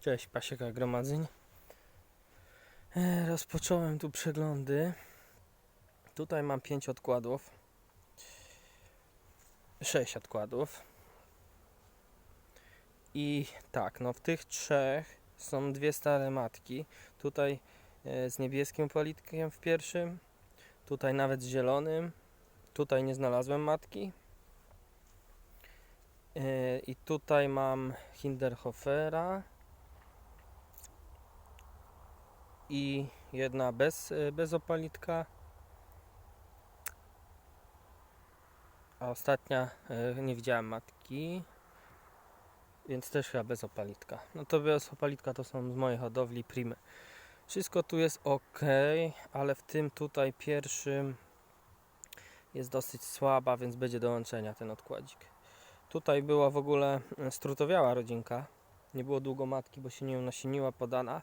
Cześć, Pasieka Gromadzeń. E, Rozpocząłem tu przeglądy. Tutaj mam 5 odkładów. 6 odkładów. I tak, no w tych trzech są dwie stare matki. Tutaj e, z niebieskim politkiem w pierwszym. Tutaj nawet z zielonym. Tutaj nie znalazłem matki. E, I tutaj mam Hinderhofera. I jedna bez, y, bez opalitka. A ostatnia y, nie widziałem matki, więc też chyba bez opalitka. No to bez opalitka to są z mojej hodowli primy. Wszystko tu jest ok, ale w tym tutaj pierwszym jest dosyć słaba, więc będzie do łączenia ten odkładzik. Tutaj była w ogóle y, strutowiała rodzinka. Nie było długo matki, bo się nie nasiniła podana.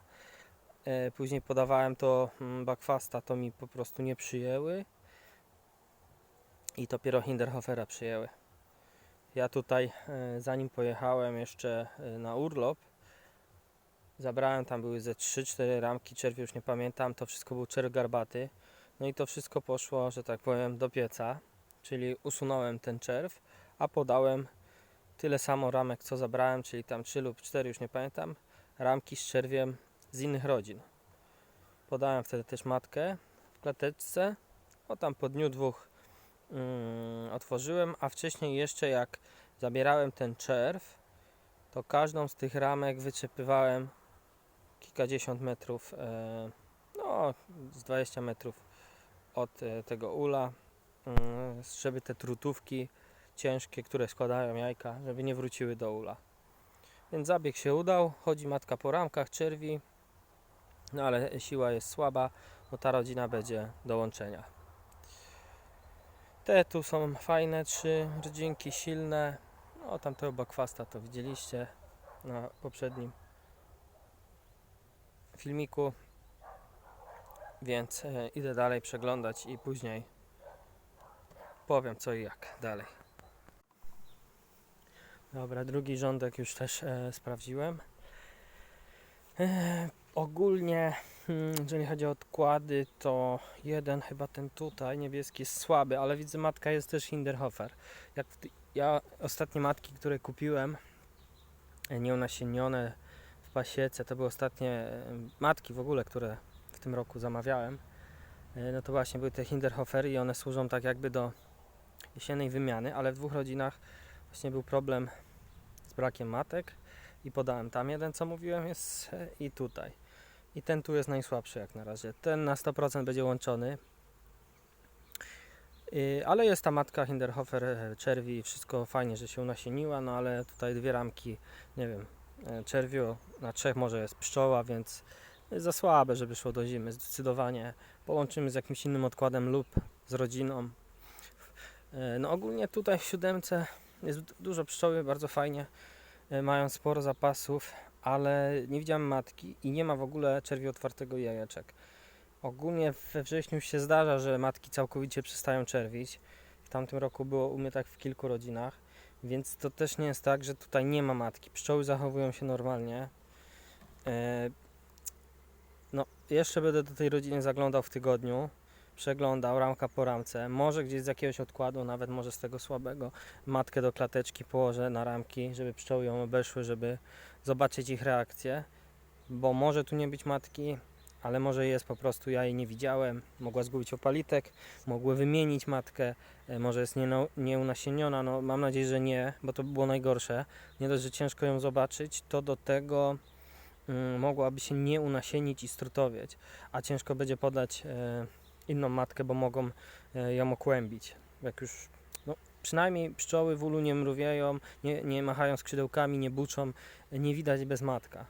E, Później podawałem to mm, Backfasta, to mi po prostu nie przyjęły. I dopiero Hinderhofera przyjęły. Ja tutaj, e, zanim pojechałem jeszcze e, na urlop, zabrałem, tam były ze 3-4 ramki czerwi, już nie pamiętam, to wszystko był czerw garbaty. No i to wszystko poszło, że tak powiem, do pieca, czyli usunąłem ten czerw, a podałem tyle samo ramek, co zabrałem, czyli tam 3 lub 4, już nie pamiętam, ramki z czerwiem z innych rodzin. Podałem wtedy też matkę w klateczce. O tam po dniu dwóch mm, otworzyłem, a wcześniej jeszcze jak zabierałem ten czerw, to każdą z tych ramek wyczepywałem kilkadziesiąt metrów, e, no z 20 metrów od e, tego ula, mm, żeby te trutówki ciężkie, które składają jajka, żeby nie wróciły do ula. Więc zabieg się udał, chodzi matka po ramkach czerwi, no ale siła jest słaba, no ta rodzina będzie do łączenia. Te tu są fajne, trzy rodzinki silne. No tamtego bakwasta to widzieliście na poprzednim filmiku. Więc e, idę dalej przeglądać i później powiem co i jak dalej. Dobra, drugi rządek już też e, sprawdziłem. E, ogólnie, hmm, jeżeli chodzi o odkłady, to jeden chyba ten tutaj, niebieski jest słaby, ale widzę matka jest też Hinderhofer. Jak ja ostatnie matki, które kupiłem, e, nieunasienione w pasiece, to były ostatnie e, matki w ogóle, które w tym roku zamawiałem. E, no to właśnie były te Hinderhofery i one służą tak jakby do jesiennej wymiany, ale w dwóch rodzinach właśnie był problem z brakiem matek i podałem tam jeden, co mówiłem, jest i tutaj. I ten tu jest najsłabszy jak na razie. Ten na 100% będzie łączony. Yy, Ale jest ta matka Hinderhofer e, czerwi, wszystko fajnie, że się unasieniła, no ale tutaj dwie ramki, nie wiem, e, czerwiu na trzech może jest pszczoła, więc za słabe, żeby szło do zimy. Zdecydowanie połączymy z jakimś innym odkładem lub z rodziną. E, No ogólnie tutaj w siódemce jest du- dużo pszczoły, bardzo fajnie. Mają sporo zapasów, ale nie widziałem matki i nie ma w ogóle czerwi otwartego jajeczek. Ogólnie we wrześniu się zdarza, że matki całkowicie przestają czerwić. W tamtym roku było u mnie tak w kilku rodzinach, więc to też nie jest tak, że tutaj nie ma matki. Pszczoły zachowują się normalnie. E, No, jeszcze będę do tej rodziny zaglądał w tygodniu. Przeglądał ramka po ramce. Może gdzieś z jakiegoś odkładu, nawet może z tego słabego, matkę do klateczki położę na ramki, żeby pszczoły ją obeszły, żeby zobaczyć ich reakcję. Bo może tu nie być matki, ale może jest po prostu, ja jej nie widziałem. Mogła zgubić opalitek, mogły wymienić matkę, e, może jest nieunasieniona. No, mam nadzieję, że nie, bo to by było najgorsze. Nie dość, że ciężko ją zobaczyć, to do tego mm, mogłaby się nie unasienić i strutowieć, a ciężko będzie podać e, inną matkę, bo mogą e, ją okłębić. Jak już, przynajmniej pszczoły w ulu nie mrówieją, nie, nie machają skrzydełkami, nie buczą, nie widać bez matka.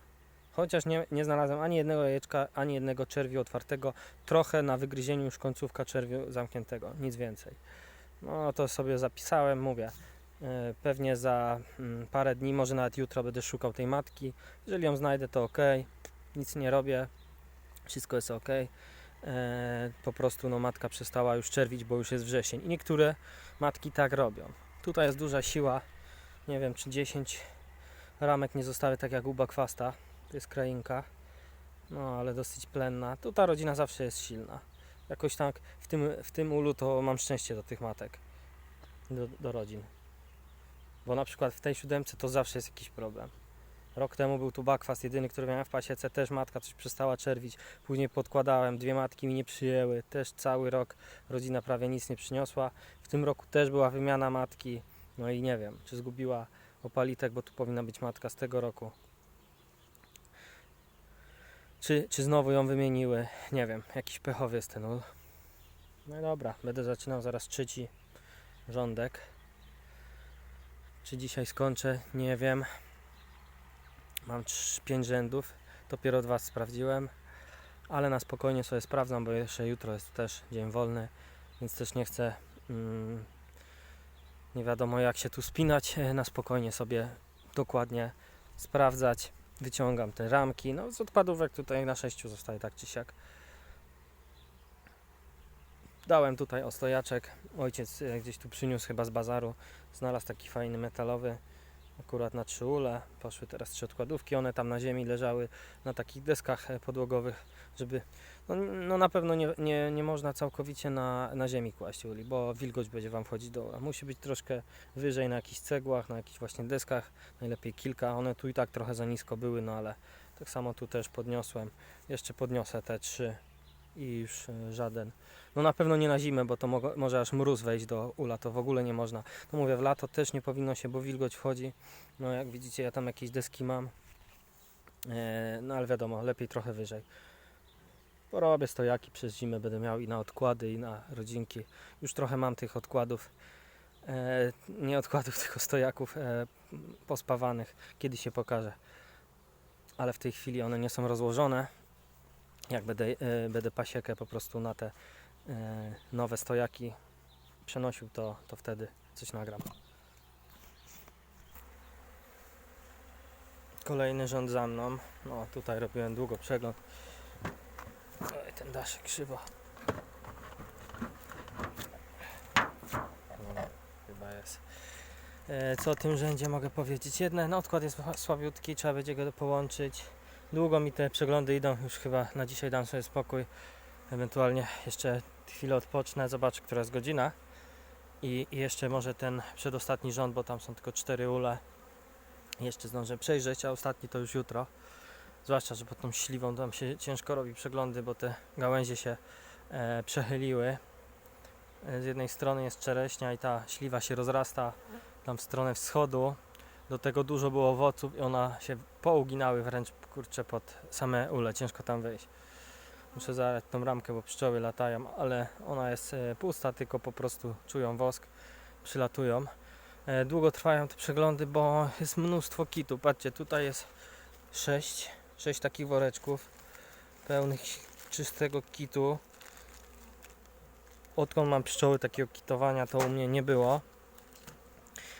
Chociaż nie, nie znalazłem ani jednego jajeczka, ani jednego czerwiu otwartego, trochę na wygryzieniu już końcówka czerwiu zamkniętego, nic więcej. No to sobie zapisałem, mówię. e, Pewnie za mm, parę dni, może nawet jutro będę szukał tej matki. Jeżeli ją znajdę, to ok. Nic nie robię. Wszystko jest ok. E, po prostu no, matka przestała już czerwić, bo już jest wrzesień. I niektóre matki tak robią. Tutaj jest duża siła. Nie wiem, czy 10 ramek nie zostawię tak jak u Bakwasta, To jest krainka. No, ale dosyć plenna. Tu ta rodzina zawsze jest silna. Jakoś tak w tym, w tym ulu to mam szczęście do tych matek. Do, do rodzin. Bo na przykład w tej siódemce to zawsze jest jakiś problem. Rok temu był tu bakwast jedyny, który miałem w pasiece. Też matka coś przestała czerwić. Później podkładałem. Dwie matki mi nie przyjęły. Też cały rok rodzina prawie nic nie przyniosła. W tym roku też była wymiana matki. No i nie wiem, czy zgubiła opalitek, bo tu powinna być matka z tego roku. Czy, czy znowu ją wymieniły? Nie wiem, jakiś pechowy jest ten ul. No i dobra, będę zaczynał zaraz trzeci rządek. Czy dzisiaj skończę? Nie wiem. Mam 5 rzędów. Dopiero dwa sprawdziłem. Ale na spokojnie sobie sprawdzam, bo jeszcze jutro jest też dzień wolny, więc też nie chcę. Mm, nie wiadomo jak się tu spinać. Na spokojnie sobie dokładnie sprawdzać. Wyciągam te ramki. No z odpadówek tutaj na 6 zostaje tak czy siak. Dałem tutaj ostojaczek. Ojciec e, gdzieś tu przyniósł chyba z bazaru. Znalazł taki fajny metalowy. Akurat na trzy ule. Poszły teraz trzy odkładówki. One tam na ziemi leżały na takich deskach e, podłogowych, żeby. No, no na pewno nie, nie, nie można całkowicie na, na ziemi kłaść uli, bo wilgoć będzie Wam wchodzić do ula. Musi być troszkę wyżej na jakichś cegłach, na jakichś właśnie deskach. Najlepiej kilka. One tu i tak trochę za nisko były, no ale tak samo tu też podniosłem. Jeszcze podniosę te trzy i już e, żaden. No na pewno nie na zimę, bo to mogo, może aż mróz wejść do ula, to w ogóle nie można. No mówię, w lato też nie powinno się, bo wilgoć wchodzi. No jak widzicie, ja tam jakieś deski mam. E, no ale wiadomo, lepiej trochę wyżej. Porobię stojaki przez zimę, będę miał i na odkłady, i na rodzinki. Już trochę mam tych odkładów. E, nie odkładów, tylko stojaków e, pospawanych. Kiedy się pokaże. Ale w tej chwili one nie są rozłożone. Jak będę, e, będę pasiekę po prostu na te e, nowe stojaki przenosił, to, to wtedy coś nagram. Kolejny rząd za mną. No tutaj robiłem długo przegląd. Oj, ten daszek krzywo. No, chyba jest. E, Co o tym rzędzie mogę powiedzieć? Jeden odkład jest słabiutki, trzeba będzie go połączyć. Długo mi te przeglądy idą, już chyba na dzisiaj dam sobie spokój. Ewentualnie jeszcze chwilę odpocznę, zobaczę, która jest godzina. I, jeszcze może ten przedostatni rząd, bo tam są tylko cztery ule. Jeszcze zdążę przejrzeć, a ostatni to już jutro. Zwłaszcza, że pod tą śliwą tam się ciężko robi przeglądy, bo te gałęzie się e, przechyliły. E, Z jednej strony jest czereśnia i ta śliwa się rozrasta tam w stronę wschodu. Do tego dużo było owoców i ona się pouginały wręcz kurczę pod same ule. Ciężko tam wejść. Muszę zalać tą ramkę, bo pszczoły latają, ale ona jest e, pusta, tylko po prostu czują wosk, przylatują. E, Długo trwają te przeglądy, bo jest mnóstwo kitu. Patrzcie, tutaj jest 6, 6 takich woreczków pełnych czystego kitu. Odkąd mam pszczoły takiego kitowania, to u mnie nie było.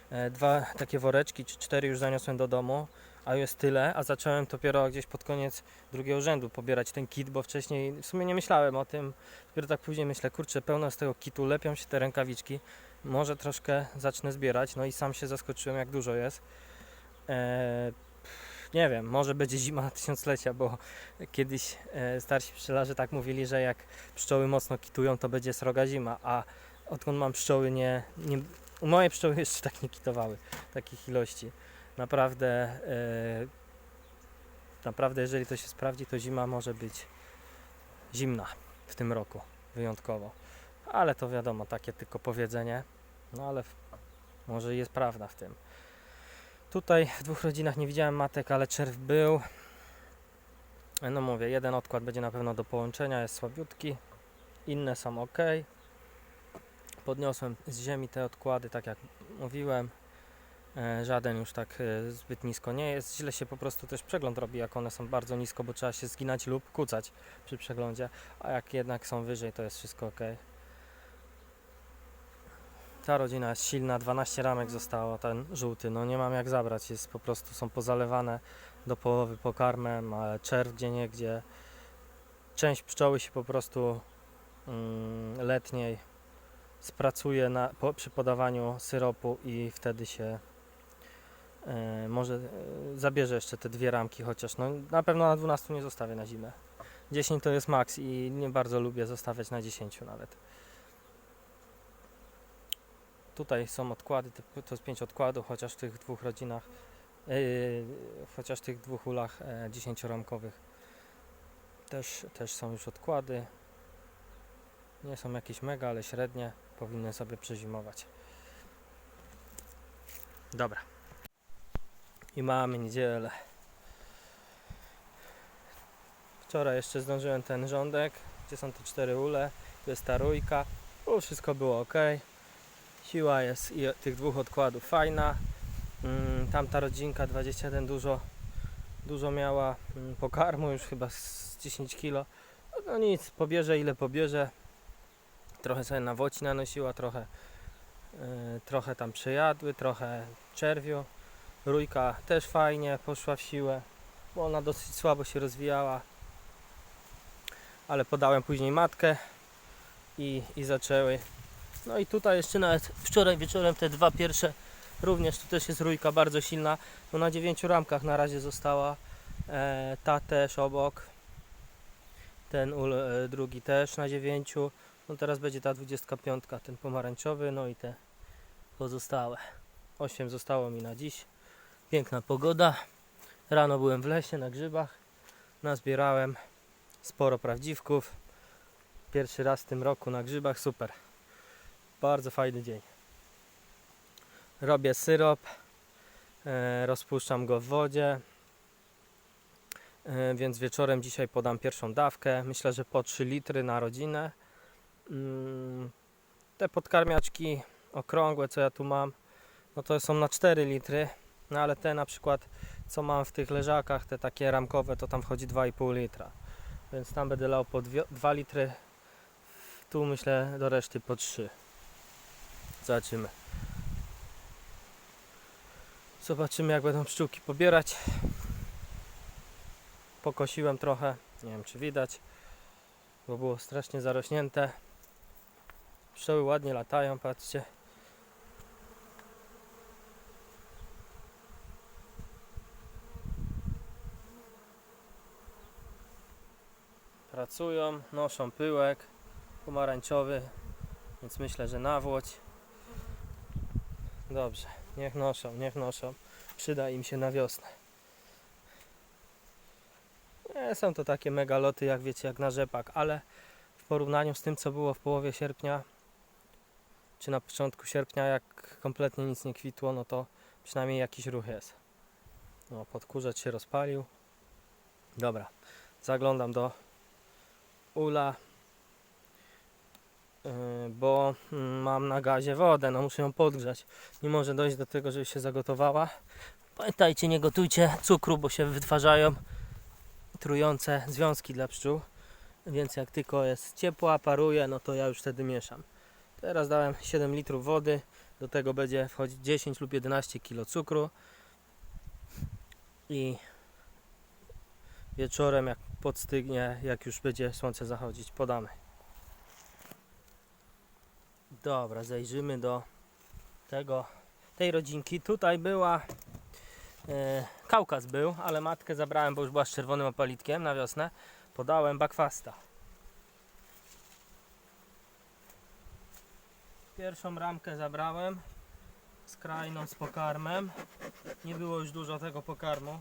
E, Dwa takie woreczki, czy cztery już zaniosłem do domu, a jest tyle, a zacząłem dopiero gdzieś pod koniec drugiego rzędu pobierać ten kit, bo wcześniej w sumie nie myślałem o tym. Dopiero tak później myślę, kurczę, pełno z tego kitu, lepią się te rękawiczki, może troszkę zacznę zbierać, no i sam się zaskoczyłem jak dużo jest. E, nie wiem, może będzie zima tysiąclecia, bo kiedyś e, starsi pszczelarze tak mówili, że jak pszczoły mocno kitują, to będzie sroga zima, a odkąd mam pszczoły, nie, nie moje pszczoły jeszcze tak nie kitowały takich ilości. Naprawdę, e, naprawdę, jeżeli to się sprawdzi, to zima może być zimna w tym roku, wyjątkowo. Ale to wiadomo, takie tylko powiedzenie, no ale może jest prawda w tym. Tutaj w dwóch rodzinach nie widziałem matek, ale czerw był. No mówię, jeden odkład będzie na pewno do połączenia, jest słabiutki. Inne są ok. Podniosłem z ziemi te odkłady, tak jak mówiłem. E, Żaden już tak e, zbyt nisko nie jest. Źle się po prostu też przegląd robi, jak one są bardzo nisko, bo trzeba się zginać lub kucać przy przeglądzie. A jak jednak są wyżej, to jest wszystko ok. Ta rodzina jest silna, 12 ramek zostało, ten żółty, no nie mam jak zabrać, jest po prostu, są pozalewane do połowy pokarmem, ale czerw gdzie niegdzie. Część pszczoły się po prostu mm, letniej spracuje na, po, przy podawaniu syropu i wtedy się może e, zabierze jeszcze te dwie ramki chociaż. No, na pewno na 12 nie zostawię na zimę. 10 to jest maks i nie bardzo lubię zostawiać na 10 nawet. Tutaj są odkłady, to- jest 5 odkładów, chociaż w tych dwóch rodzinach, yy, chociaż w tych dwóch ulach e, 10-ramkowych też, też są już odkłady. Nie są jakieś mega, ale średnie. Powinny sobie przezimować. Dobra. I mamy niedzielę. Wczoraj jeszcze zdążyłem ten rządek, gdzie są te cztery ule, tu jest ta rójka. U, wszystko było ok. Siła jest i tych dwóch odkładów fajna. Mm, tamta rodzinka 21 dużo, dużo miała mm, pokarmu, już chyba z 10 kg. No, nic, pobierze ile pobierze. Trochę sobie na woci nanosiła, trochę, yy, trochę tam przejadły, trochę czerwiu. Rójka też fajnie poszła w siłę, bo ona dosyć słabo się rozwijała. Ale podałem później matkę i, i zaczęły. No i tutaj jeszcze nawet wczoraj wieczorem te dwa pierwsze również tu też jest rójka bardzo silna. No na dziewięciu ramkach na razie została. E, ta też obok. Ten ul, e, drugi też na dziewięciu. No teraz będzie ta 25, ten pomarańczowy, no i te pozostałe. 8 zostało mi na dziś. Piękna pogoda. Rano byłem w lesie na grzybach. Nazbierałem sporo prawdziwków. Pierwszy raz w tym roku na grzybach, super. Bardzo fajny dzień. Robię syrop, e, rozpuszczam go w wodzie, e, więc wieczorem dzisiaj podam pierwszą dawkę. Myślę, że po 3 litry na rodzinę. Mm, Te podkarmiaczki okrągłe, co ja tu mam, no to są na 4 litry, no ale te na przykład, co mam w tych leżakach, te takie ramkowe, to tam wchodzi 2,5 litra. Więc tam będę lał po 2 litry, tu myślę do reszty po 3. Zobaczymy. Zobaczymy jak będą pszczółki pobierać. Pokosiłem trochę, nie wiem czy widać, bo było strasznie zarośnięte. Pszczoły ładnie latają, patrzcie. Pracują, noszą pyłek pomarańczowy, więc myślę, że nawłoć. Dobrze, niech noszą, niech noszą. Przyda im się na wiosnę. Nie są to takie megaloty, jak wiecie, jak na rzepak, ale w porównaniu z tym, co było w połowie sierpnia, czy na początku sierpnia, jak kompletnie nic nie kwitło, no to przynajmniej jakiś ruch jest. No, podkurzacz się rozpalił. Dobra, zaglądam do ula, yy, bo mm, mam na gazie wodę, no muszę ją podgrzać. Nie może dojść do tego, żeby się zagotowała. Pamiętajcie, nie gotujcie cukru, bo się wytwarzają trujące związki dla pszczół. Więc jak tylko jest ciepła, paruje, no to ja już wtedy mieszam. Teraz dałem 7 litrów wody, do tego będzie wchodzić 10 lub 11 kg cukru. I wieczorem jak podstygnie, jak już będzie słońce zachodzić, podamy. Dobra, zajrzymy do tego, tej rodzinki. Tutaj była e, Kaukaz był, ale matkę zabrałem, bo już była z czerwonym opalitkiem na wiosnę. Podałem bakwasta. Pierwszą ramkę zabrałem, skrajną z pokarmem. Nie było już dużo tego pokarmu.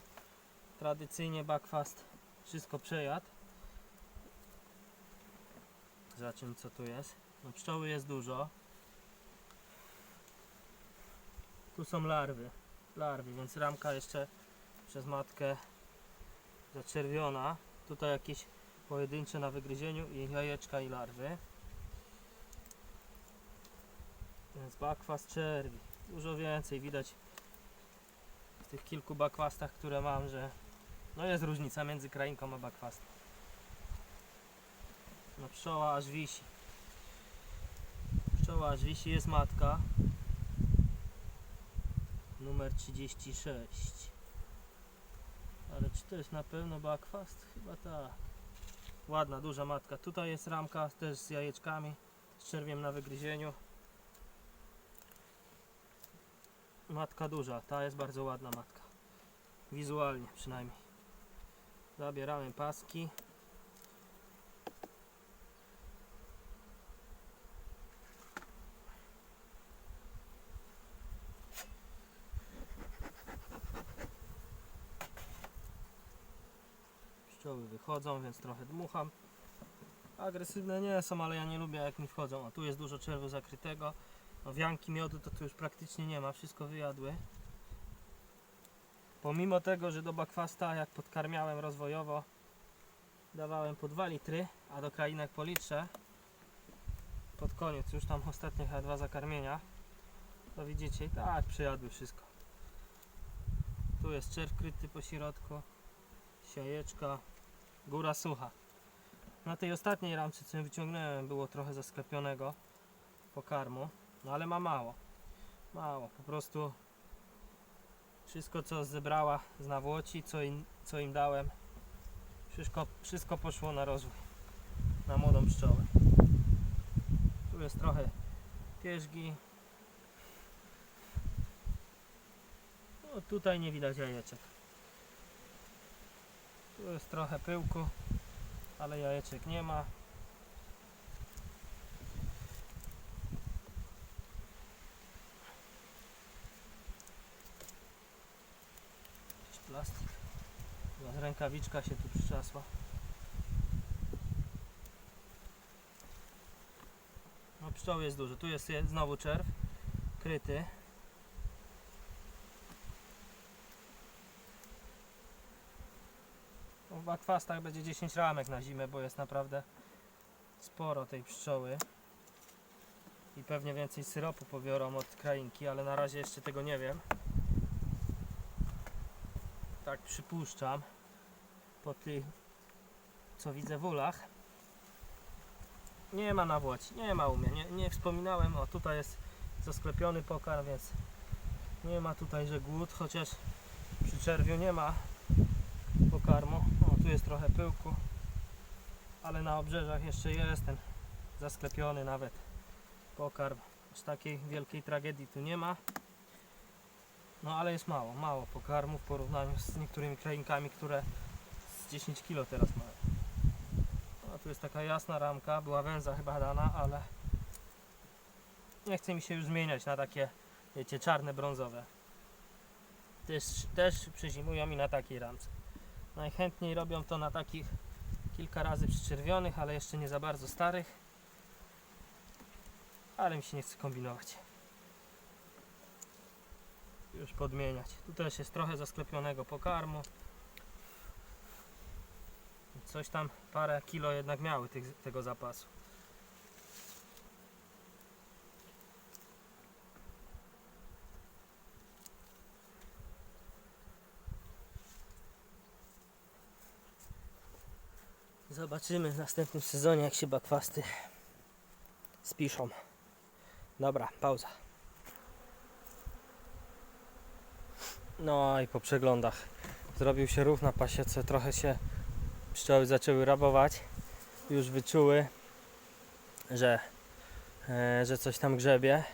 Tradycyjnie bakwast wszystko przejadł. Zobaczymy co tu jest. No, pszczoły jest dużo. Tu są larwy. Larwy, więc ramka jeszcze przez matkę zaczerwiona. Tutaj jakieś pojedyncze na wygryzieniu i jajeczka i larwy. Więc bakwas czerwi. Dużo więcej widać w tych kilku bakwastach, które mam, że no jest różnica między krainką a bakwastem. No pszczoła aż wisi. Pszczoła aż wisi, jest matka. Numer 36. Ale czy to jest na pewno bakwast? Chyba tak. Ładna, duża matka. Tutaj jest ramka też z jajeczkami, z czerwiem na wygryzieniu. matka duża, ta jest bardzo ładna matka. Wizualnie przynajmniej. Zabieramy paski. Pszczoły wychodzą, więc trochę dmucham. Agresywne nie są, ale ja nie lubię jak mi wchodzą. A tu jest dużo czerwu zakrytego. No wianki miodu to tu już praktycznie nie ma, wszystko wyjadły. Pomimo tego, że do bakwasta jak podkarmiałem rozwojowo dawałem po 2 litry, a do krainek po litrze pod koniec, już tam ostatnie chyba dwa zakarmienia to widzicie i tak przyjadły wszystko. Tu jest czerw kryty po środku, siajeczka, góra sucha. Na tej ostatniej ramce, co wyciągnąłem, było trochę zasklepionego pokarmu, no ale ma mało. Mało, po prostu wszystko co zebrała z nawłoci, co im, co im dałem, wszystko, wszystko poszło na rozwój, na młodą pszczołę. Tu jest trochę pierzgi. No, tutaj nie widać jajeczek. Tu jest trochę pyłku, ale jajeczek nie ma. Jakiś plastik. Rękawiczka się tu przyczasła. No pszczoł jest dużo. Tu jest je- znowu czerw kryty. No, W bakwastach będzie 10 ramek na zimę, bo jest naprawdę sporo tej pszczoły. I pewnie więcej syropu pobiorą od krainki, ale na razie jeszcze tego nie wiem. Tak przypuszczam. Po tych, co widzę w ulach. Nie ma nawłoci, nie ma u mnie. Nie, nie wspominałem, o tutaj jest zasklepiony pokarm, więc nie ma tutaj, że głód, chociaż przy czerwiu nie ma pokarmu. O, tu jest trochę pyłku, ale na obrzeżach jeszcze jest ten zasklepiony nawet pokarm. Aż takiej wielkiej tragedii tu nie ma. No ale jest mało, mało pokarmu w porównaniu z niektórymi krainkami, które z 10 kg teraz mają. A tu jest taka jasna ramka, była węza chyba dana, ale nie chce mi się już zmieniać na takie, wiecie, czarne, brązowe. Też, też przezimują mi na takiej ramce. Najchętniej robią to na takich kilka razy przyczerwionych, ale jeszcze nie za bardzo starych. Ale mi się nie chce kombinować. Już podmieniać. Tu też jest trochę zasklepionego pokarmu. Coś tam parę kilo jednak miały tych, tego zapasu. Zobaczymy w następnym sezonie, jak się bakwasty spiszą. Dobra, pauza. No i po przeglądach zrobił się rów na pasiece, trochę się pszczoły zaczęły rabować. Już wyczuły, że, e, że coś tam grzebie.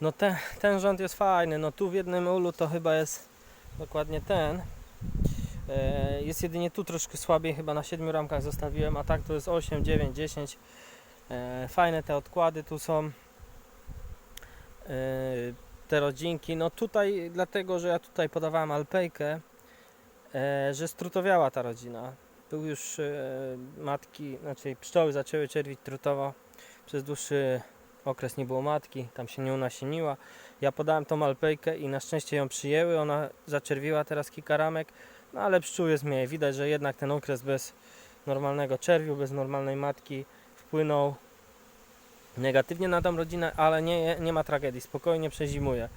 No ten, ten rząd jest fajny. No tu w jednym ulu to chyba jest dokładnie ten. E, Jest jedynie tu troszkę słabiej, chyba na 7 ramkach zostawiłem, a tak to jest 8, 9, 10. E, Fajne te odkłady tu są. E, Te rodzinki. No tutaj dlatego, że ja tutaj podawałem alpejkę, e, że strutowiała ta rodzina. Był już e, matki, znaczy pszczoły zaczęły czerwić trutowo. Przez dłuższy okres nie było matki, tam się nie unasieniła. Ja podałem tą alpejkę i na szczęście ją przyjęły. Ona zaczerwiła teraz kilka ramek. No ale pszczół jest mniej. Widać, że jednak ten okres bez normalnego czerwiu, bez normalnej matki wpłynął negatywnie na tą rodzinę, ale nie, nie ma tragedii. Spokojnie przezimuje.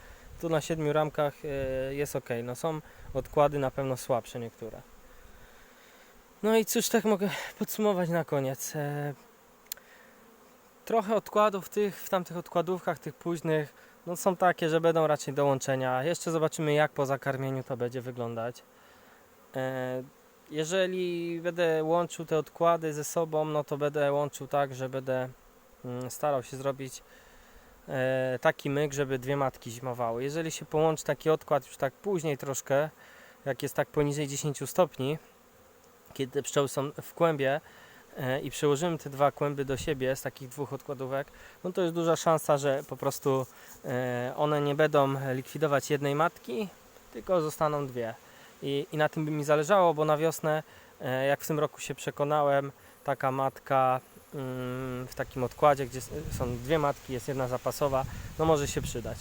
Tu na siedmiu ramkach e, jest ok. No są odkłady na pewno słabsze niektóre. No i cóż, tak mogę podsumować na koniec. E, Trochę odkładów tych, w tamtych odkładówkach, tych późnych, no są takie, że będą raczej do łączenia. Jeszcze zobaczymy jak po zakarmieniu to będzie wyglądać. E, Jeżeli będę łączył te odkłady ze sobą, no to będę łączył tak, że będę starał się zrobić e, taki myk, żeby dwie matki zimowały. Jeżeli się połączy taki odkład już tak później troszkę, jak jest tak poniżej 10 stopni, kiedy pszczoły są w kłębie e, i przełożymy te dwa kłęby do siebie z takich dwóch odkładówek, no to jest duża szansa, że po prostu e, one nie będą likwidować jednej matki, tylko zostaną dwie. I, I na tym by mi zależało, bo na wiosnę, jak w tym roku się przekonałem, taka matka mm, w takim odkładzie, gdzie są dwie matki, jest jedna zapasowa, no może się przydać.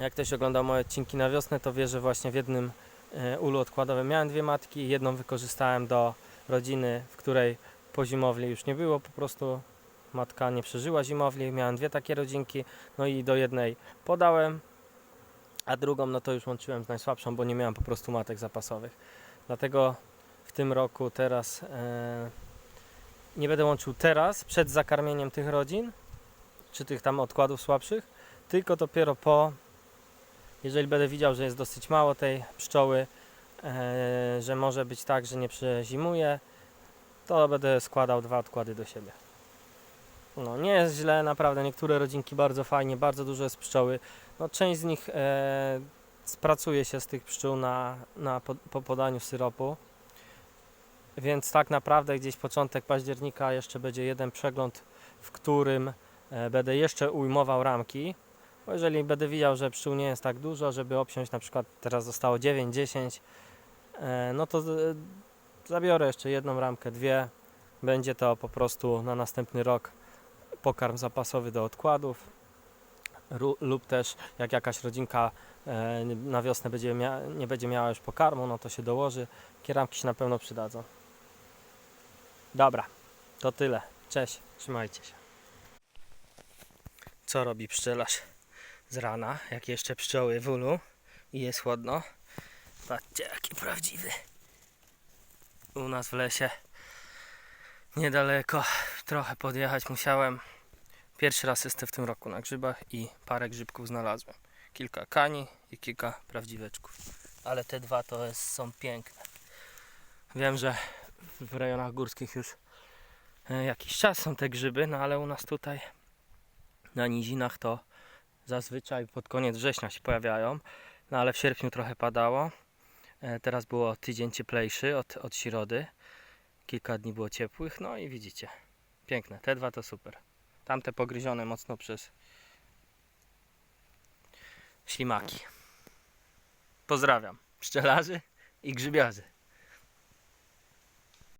Jak ktoś oglądał moje odcinki na wiosnę, to wie, że właśnie w jednym e, ulu odkładowym miałem dwie matki, jedną wykorzystałem do rodziny, w której po zimowli już nie było, po prostu matka nie przeżyła zimowli, miałem dwie takie rodzinki, no i do jednej podałem, a drugą no to już łączyłem z najsłabszą, bo nie miałem po prostu matek zapasowych. Dlatego w tym roku teraz e, nie będę łączył teraz przed zakarmieniem tych rodzin, czy tych tam odkładów słabszych, tylko dopiero po, jeżeli będę widział, że jest dosyć mało tej pszczoły, e, że może być tak, że nie przezimuje, to będę składał dwa odkłady do siebie. No, nie jest źle, naprawdę. Niektóre rodzinki bardzo fajnie, bardzo dużo jest pszczoły. No, część z nich e, spracuje się z tych pszczół na, na po, po podaniu syropu. Więc tak naprawdę gdzieś początek października jeszcze będzie jeden przegląd, w którym e, będę jeszcze ujmował ramki. Bo jeżeli będę widział, że pszczół nie jest tak dużo, żeby obsiąść na przykład teraz zostało 9-10, e, no to z- zabiorę jeszcze jedną ramkę, dwie. Będzie to po prostu na następny rok pokarm zapasowy do odkładów. Lub też jak jakaś rodzinka e, na wiosnę będzie nie będzie miała już pokarmu, no to się dołoży. Kieramki się na pewno przydadzą. Dobra, to tyle. Cześć, trzymajcie się. Co robi pszczelarz z rana, jak jeszcze pszczoły w ulu i jest chłodno? Patrzcie, jaki prawdziwy. U nas w lesie niedaleko, trochę podjechać musiałem. Pierwszy raz jestem w tym roku na grzybach i parę grzybków znalazłem. Kilka kani i kilka prawdziweczków. Ale te dwa to jest, są piękne. Wiem, że w rejonach górskich już e, jakiś czas są te grzyby, no ale u nas tutaj na nizinach to zazwyczaj pod koniec września się pojawiają. No ale w sierpniu trochę padało. E, Teraz było tydzień cieplejszy od, od środy. Kilka dni było ciepłych, no i widzicie. Piękne. Te dwa to super. Tamte pogryzione mocno przez ślimaki. Pozdrawiam pszczelarzy i grzybiarzy.